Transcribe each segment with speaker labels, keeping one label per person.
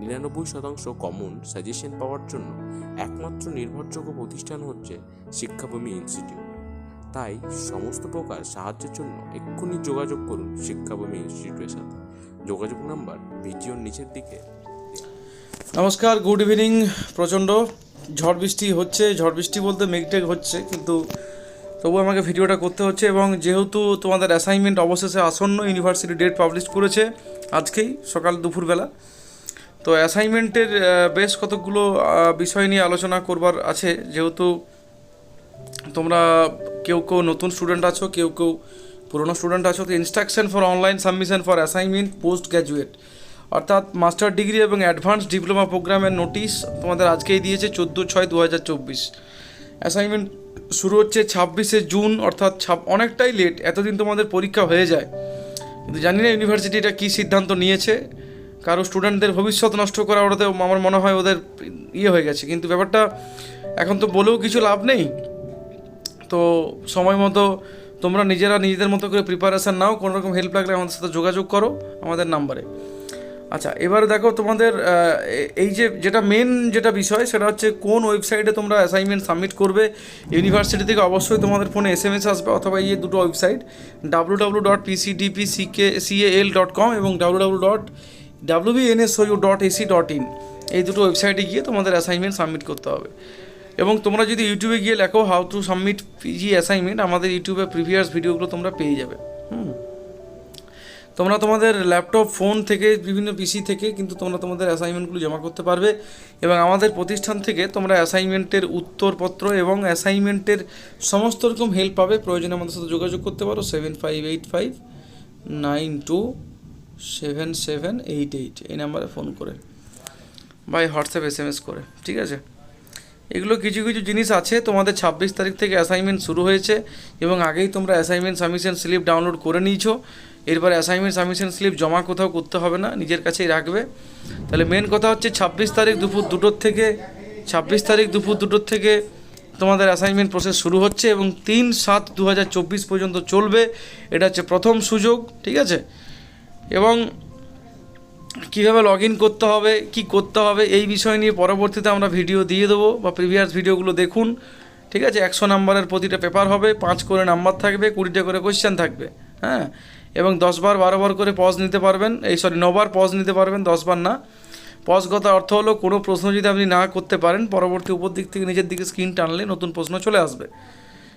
Speaker 1: নিরানব্বই শতাংশ common suggestion পাওয়ার জন্য একমাত্র নির্ভরযোগ্য প্রতিষ্ঠান হচ্ছে শিক্ষাভূমি ইনস্টিটিউট তাই সমস্ত প্রকার সাহায্যের জন্য এক্ষুনি যোগাযোগ করুন শিক্ষাভূমি ইনস্টিটিউটের সাথে। যোগাযোগ নাম্বার ভিডিওর নিচের দিকে।
Speaker 2: নমস্কার গুড ইভিনিং প্রচণ্ড। ঝড় বৃষ্টি হচ্ছে, ঝড় বৃষ্টি বলতে মেঘটেক হচ্ছে, কিন্তু তবু আমাকে ভিডিওটা করতে হচ্ছে এবং যেহেতু তোমাদের অ্যাসাইনমেন্ট অবশেষে আসন্ন ইউনিভার্সিটি ডেট পাবলিশ করেছে, আজকেই সকাল দুপুরবেলা তো অ্যাসাইনমেন্টের বেশ কতগুলো আহ, বিষয় নিয়ে আলোচনা করবার আছে। যেহেতু তোমরা কেউ কেউ নতুন স্টুডেন্ট আছো কেউ কেউ পুরনো স্টুডেন্ট আছো তো instruction for online submission for assignment post graduate অর্থাৎ মাস্টার ডিগ্রি এবং অ্যাডভান্স ডিপ্লোমা প্রোগ্রামের নোটিশ তোমাদের আজকেই দিয়েছে চোদ্দ ছয় দু হাজার চব্বিশ। অ্যাসাইনমেন্ট শুরু হচ্ছে ছাব্বিশে জুন অর্থাৎ ছাব অনেকটাই লেট এতদিন তোমাদের পরীক্ষা হয়ে যায়। কিন্তু জানি না ইউনিভার্সিটি এটা কী সিদ্ধান্ত নিয়েছে। কারও স্টুডেন্টদের ভবিষ্যৎ নষ্ট করা ওটাতে আমার মনে হয় ওদের ইয়ে হয়ে গেছে। কিন্তু ব্যাপারটা এখন তো বলেও কিছু লাভ নেই। তো সময় মতো তোমরা নিজেরা নিজেদের মতো করে প্রিপারেশান নাও। কোনো রকম হেল্প লাগলে আমাদের সাথে যোগাযোগ করো আমাদের নাম্বারে আচ্ছা এবারে দেখো তোমাদের এই যে যেটা মেন যেটা বিষয় সেটা হচ্ছে কোন ওয়েবসাইটে তোমরা অ্যাসাইনমেন্ট সাবমিট করবে। ইউনিভার্সিটি থেকে অবশ্যই তোমাদের ফোনে এস এম এস আসবে অথবা এই দুটো website W W dot PCDP CK CAL dot com এবং W W dot WBNSOU dot AC dot in এই দুটো ওয়েবসাইটে গিয়ে তোমাদের অ্যাসাইনমেন্ট সাবমিট করতে হবে। এবং তোমরা যদি ইউটিউবে গিয়ে লেখো how to submit PG assignment আমাদের ইউটিউবে প্রিভিয়াস ভিডিওগুলো তোমরা পেয়ে যাবে। হুম। তোমরা তোমাদের ল্যাপটপ ফোন থেকে, বিভিন্ন পিসি থেকে কিন্তু তোমরা তোমাদের অ্যাসাইনমেন্টগুলো জমা করতে পারবে। এবং আমাদের প্রতিষ্ঠান থেকে তোমরা অ্যাসাইনমেন্টের উত্তরপত্র এবং অ্যাসাইনমেন্টের সমস্ত রকম হেল্প পাবে। প্রয়োজনে আমাদের সাথে যোগাযোগ করতে পারো seven five eight five nine two seven seven eight eight এই নাম্বারে ফোন করে। বা এই হোয়াটসঅ্যাপ এস এম এস করে, ঠিক আছে? এগুলো কিছু কিছু জিনিস আছে, তোমাদের ছাব্বিশ তারিখ থেকে অ্যাসাইনমেন্ট শুরু হয়েছে এবং আগেই তোমরা অ্যাসাইনমেন্ট সাবমিশন স্লিপ ডাউনলোড করে নিয়েছো। এরপর অ্যাসাইনমেন্ট সাবমিশন স্লিপ জমা কোথাও করতে হবে না, নিজের কাছেই রাখবে। তাহলে মেন কথা হচ্ছে ছাব্বিশ তারিখ দুপুর দুটোর থেকে, ছাব্বিশ তারিখ দুপুর দুটোর থেকে তোমাদের অ্যাসাইনমেন্ট প্রসেস শুরু হচ্ছে এবং তিন সাত দু পর্যন্ত চলবে। এটা হচ্ছে প্রথম সুযোগ, ঠিক আছে? এবং কীভাবে লগ ইন করতে হবে, কি করতে হবে, এই বিষয় নিয়ে পরবর্তীতে আমরা ভিডিও দিয়ে দেবো বা প্রিভিয়াস ভিডিওগুলো দেখুন, ঠিক আছে? একশো নাম্বারের প্রতিটা পেপার হবে, পাঁচ করে নাম্বার থাকবে, কুড়িটা করে কোয়েশ্চেন থাকবে হ্যাঁ? এবং দশবার বারো, বার করে পজ নিতে পারবেন, এই সরি নবার পজ নিতে পারবেন দশবার না। পজগত অর্থ হলো, কোনো প্রশ্ন যদি আপনি না করতে পারেন, পরবর্তী উপর দিক থেকে নিজের দিকে স্ক্রিন টানলে নতুন প্রশ্ন চলে আসবে।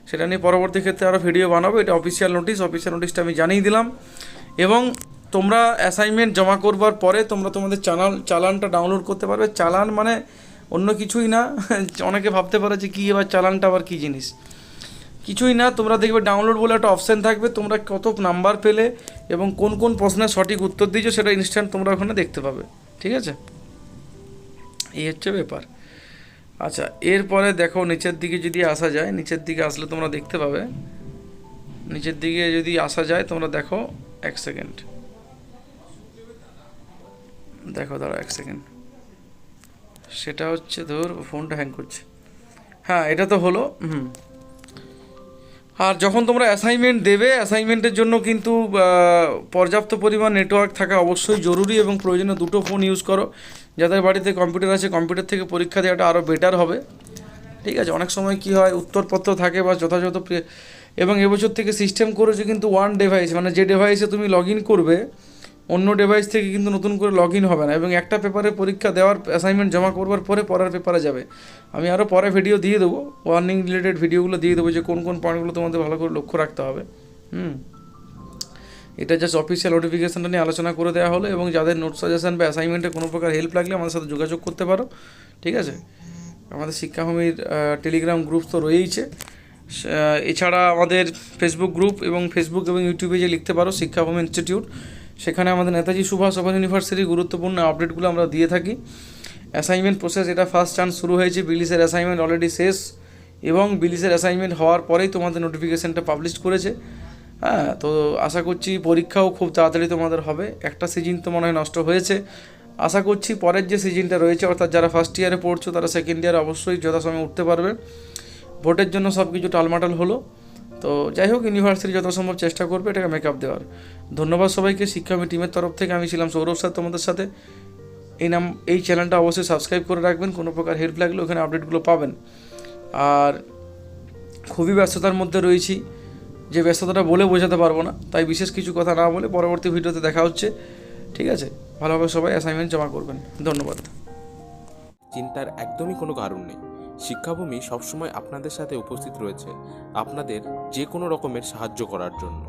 Speaker 2: সেটা নিয়ে পরবর্তী ক্ষেত্রে আরও ভিডিও বানাবো, এটা অফিসিয়াল নোটিশ অফিসিয়াল নোটিশটা আমি জানিয়ে দিলাম। এবং তোমরা অ্যাসাইনমেন্ট জমা করবার পরে তোমরা তোমাদের চালান চালানটা ডাউনলোড করতে পারবে। চালান মানে অন্য কিছুই না, অনেকে ভাবতে পারে যে কী এবার চালানটা আবার কী জিনিস। কিছুই না, তোমরা দেখবে ডাউনলোড বলে একটা অপশান থাকবে, তোমরা কত নাম্বার পেলে এবং কোন কোন প্রশ্নের সঠিক উত্তর দিয়েছ সেটা ইনস্ট্যান্ট তোমরা ওখানে দেখতে পাবে, ঠিক আছে? এই হচ্ছে ব্যাপার। আচ্ছা এরপরে দেখো নিচের দিকে যদি আসা যায়, নিচের দিকে আসলে তোমরা দেখতে পাবে। নিচের দিকে যদি আসা যায়, তোমরা দেখো এক সেকেন্ড দেখো দাঁড়া এক সেকেন্ড সেটা হচ্ছে ধর ফোনটা হ্যাং করছে। হ্যাঁ এটা তো হলো, হুম। আর যখন তোমরা অ্যাসাইনমেন্ট দেবে অ্যাসাইনমেন্টের জন্য কিন্তু পর্যাপ্ত পরিমাণ নেটওয়ার্ক থাকা অবশ্যই জরুরি এবং প্রয়োজনে দুটো ফোন ইউজ করো। যাদের বাড়িতে কম্পিউটার আছে কম্পিউটার থেকে পরীক্ষা দেওয়াটা আরও বেটার হবে। ঠিক আছে, অনেক সময় কি হয়, উত্তরপত্র থাকে বা যথাযথ এবং এবছর থেকে সিস্টেম করেছে কিন্তু ওয়ান ডিভাইস মানে যে ডিভাইসে তুমি লগ ইন করবে অন্য ডিভাইস থেকে কিন্তু নতুন করে লগ ইন হবে না এবং একটা পেপারে পরীক্ষা দেওয়ার অ্যাসাইনমেন্ট জমা করবার পরে পরের পেপারে যাবে। আমি আরও পরে ভিডিও দিয়ে দেবো ওয়ার্নিং রিলেটেড ভিডিওগুলো দিয়ে দেবো যে কোন কোন পয়েন্টগুলো তোমাদের ভালো করে লক্ষ্য রাখতে হবে। হুম। এটা জাস্ট অফিসিয়াল নোটিফিকেশনটা নিয়ে আলোচনা করে দেওয়া হলো এবং যাদের নোট সাজেশন বা অ্যাসাইনমেন্টে কোনো প্রকার হেল্প লাগলে আমাদের সাথে যোগাযোগ করতে পারো, ঠিক আছে? আমাদের শিক্ষাভূমির টেলিগ্রাম গ্রুপ তো রয়েইছে। এছাড়া আমাদের ফেসবুক গ্রুপ এবং ফেসবুক এবং ইউটিউবে যে লিখতে পারো, শিক্ষাভূমি ইনস্টিটিউট সেখানে আমাদের নেতাজি সুভাষ ওপেন ইউনিভার্সিটির গুরুত্বপূর্ণ আপডেটগুলো আমরা দিয়ে থাকি। অ্যাসাইনমেন্ট প্রসেস এটা ফার্স্ট চান্স শুরু হয়েছে বিলিসের অ্যাসাইনমেন্ট অলরেডি শেষ এবং বিলিসের অ্যাসাইনমেন্ট হওয়ার পরেই তোমাদের নোটিফিকেশানটা পাবলিশ করেছে। হ্যাঁ তো আশা করছি পরীক্ষাও খুব তাড়াতাড়ি তোমাদের হবে। একটা সিজন তো মনে হয় নষ্ট হয়েছে। আশা করছি পরের যে সিজনটা রয়েছে, অর্থাৎ যারা ফার্স্ট ইয়ারে পড়ছো, তারা সেকেন্ড ইয়ারে অবশ্যই যথাসময়ে উঠতে পারবে। ভোটের জন্য সব কিছু টালমাটাল হলো। তো যাই হোক ইউনিভার্সিটি যত সম্ভব চেষ্টা করবে এটাকে মেকআপ দেওয়ার। ধন্যবাদ সবাইকে শিক্ষামী টিমের তরফ থেকে, আমি ছিলাম সৌরভ স্যার তোমাদের সাথে। এই নাম, এই চ্যানেলটা অবশ্যই সাবস্ক্রাইব করে রাখবেন, কোনো প্রকার হেল্প লাগলে ওখানে আপডেটগুলো পাবেন। আর খুবই ব্যস্ততার মধ্যে রয়েছি, যে ব্যস্ততাটা বলে বোঝাতে পারব না, তাই বিশেষ কিছু কথা না বলে পরবর্তী ভিডিওতে দেখা হচ্ছে। ঠিক আছে? ভালোভাবে সবাই অ্যাসাইনমেন্ট জমা করবেন। ধন্যবাদ।
Speaker 1: চিন্তার একদমই কোনো কারণ নেই। শিক্ষাভূমি সবসময় আপনাদের সাথে উপস্থিত রয়েছে, আপনাদের যে কোনো রকমের সাহায্য করার জন্য।